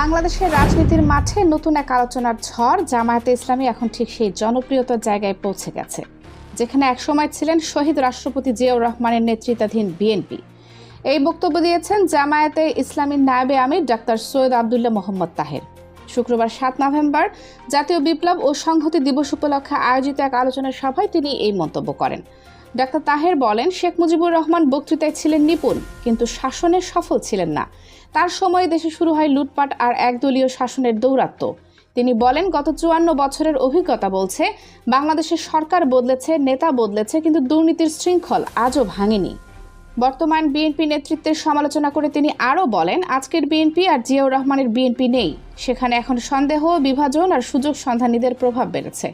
বাংলাদেশের রাজনীতির মাঠে নতুন এক আলোচনার ঝড় জামায়াতে ইসলামী এখন ঠিক সেই জনপ্রিয়তার জায়গায় পৌঁছে গেছে, যেখানে একসময় ছিলেন শহীদ রাষ্ট্রপতি জিয়াউর রহমানের নেতৃত্বাধীন বিএনপি। এই বক্তব্য দিয়েছেন জামায়াতে ইসলামীর নায়েবে আমির ডাক্তার সৈয়দ আবদুল্লাহ মোহাম্মদ তাহের। শুক্রবার সাত নভেম্বর জাতীয় বিপ্লব ও সংহতি দিবস উপলক্ষে আয়োজিত এক আলোচনা সভায় তিনি এই মন্তব্য করেন। ডাক্তার তাহের বলেন, শেখ মুজিবুর রহমান বক্তৃতায় ছিলেন নিপুণ, কিন্তু শাসনে সফল ছিলেন না। তার সময় দেশে শুরু হয় লুটপাট আর একদলীয় শাসনের দৌরাত্ম্য। তিনি বলেন, গত চুয়ান্ন বছরের অভিজ্ঞতা বলছে, বাংলাদেশের সরকার বদলেছে, নেতা বদলেছে, কিন্তু দুর্নীতির শৃঙ্খল আজও ভাঙেনি। বর্তমান বিএনপি নেতৃত্বের সমালোচনা করে তিনি আরও বলেন, আজকের বিএনপি আর জিয়াউর রহমানের বিএনপি নেই। সেখানে এখন সন্দেহ, বিভাজন আর সুযোগ সন্ধানীদের প্রভাব বেড়েছে।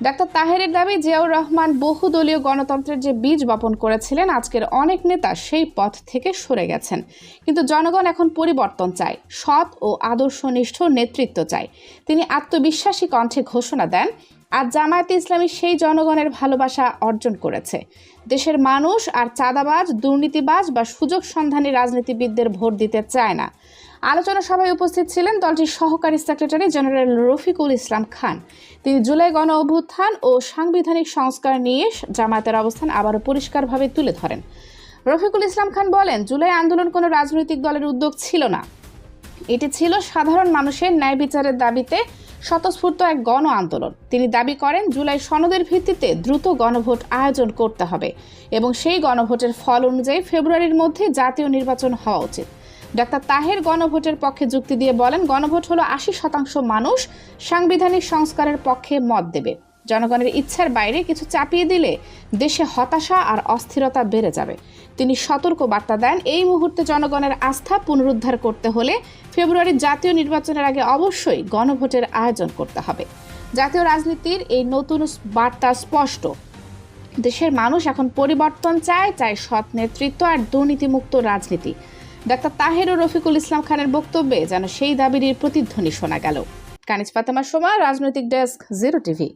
ডাক্তার তাহেরের দাবি, জিয়াউর রহমান বহুদলীয় গণতন্ত্রের যে বীজ বপন করেছিলেন, আজকের অনেক নেতা সেই পথ থেকে সরে গেছেন। কিন্তু জনগণ এখন পরিবর্তন চায়, সৎ ও আদর্শনিষ্ঠ নেতৃত্ব চায়। তিনি আত্মবিশ্বাসী কণ্ঠে ঘোষণা দেন, আর জামায়াতে ইসলামী সেই জনগণের ভালোবাসা অর্জন করেছে। দেশের মানুষ আর চাঁদাবাজ, দুর্নীতিবাজ বা সুযোগ সন্ধানী রাজনীতিবিদদের ভোট দিতে চায় না। আলোচনা সভায় উপস্থিত ছিলেন দলটির সহকারী সেক্রেটারি জেনারেল রফিকুল ইসলাম খান। তিনি জুলাই গণ অভ্যুত্থান ও সাংবিধানিক সংস্কার নিয়ে জামায়াতের অবস্থান আবারও পরিষ্কারভাবে তুলে ধরেন। রফিকুল ইসলাম খান বলেন, জুলাই আন্দোলন কোনো রাজনৈতিক দলের উদ্যোগ ছিল না। এটি ছিল সাধারণ মানুষের ন্যায় বিচারের দাবিতে স্বতঃস্ফূর্ত এক গণ আন্দোলন। তিনি দাবি করেন, জুলাই সনদের ভিত্তিতে দ্রুত গণভোট আয়োজন করতে হবে এবং সেই গণভোটের ফল অনুযায়ী ফেব্রুয়ারির মধ্যে জাতীয় নির্বাচন হওয়া উচিত। ডাক্তার তাহের গণভোটের পক্ষে যুক্তি দিয়ে বলেন, গণভোট হলো আশি শতাংশ মানুষ সাংবিধানিক সংস্কারের পক্ষে মত দেবে। জনগণের ইচ্ছার বাইরে কিছু চাপিয়ে দিলে দেশে হতাশা আর অস্থিরতা বেড়ে যাবে। তিনি সতর্ক বার্তা দেন, এই মুহূর্তে জনগণের আস্থা পুনরুদ্ধার করতে হলে ফেব্রুয়ারির জাতীয় নির্বাচনের আগে অবশ্যই গণভোটের আয়োজন করতে হবে। জাতীয় রাজনীতির এই নতুন বার্তা স্পষ্ট। দেশের মানুষ এখন পরিবর্তন চায় চায় সৎ নেতৃত্ব আর দুর্নীতিমুক্ত রাজনীতি। ডাক্তার তাহের ও রফিকুল ইসলাম খানের বক্তব্যে যেন সেই দাবির প্রতিধ্বনি শোনা গেল। কানিজ ফাতেমার সময় রাজনৈতিক ডেস্ক, জিরো টিভি।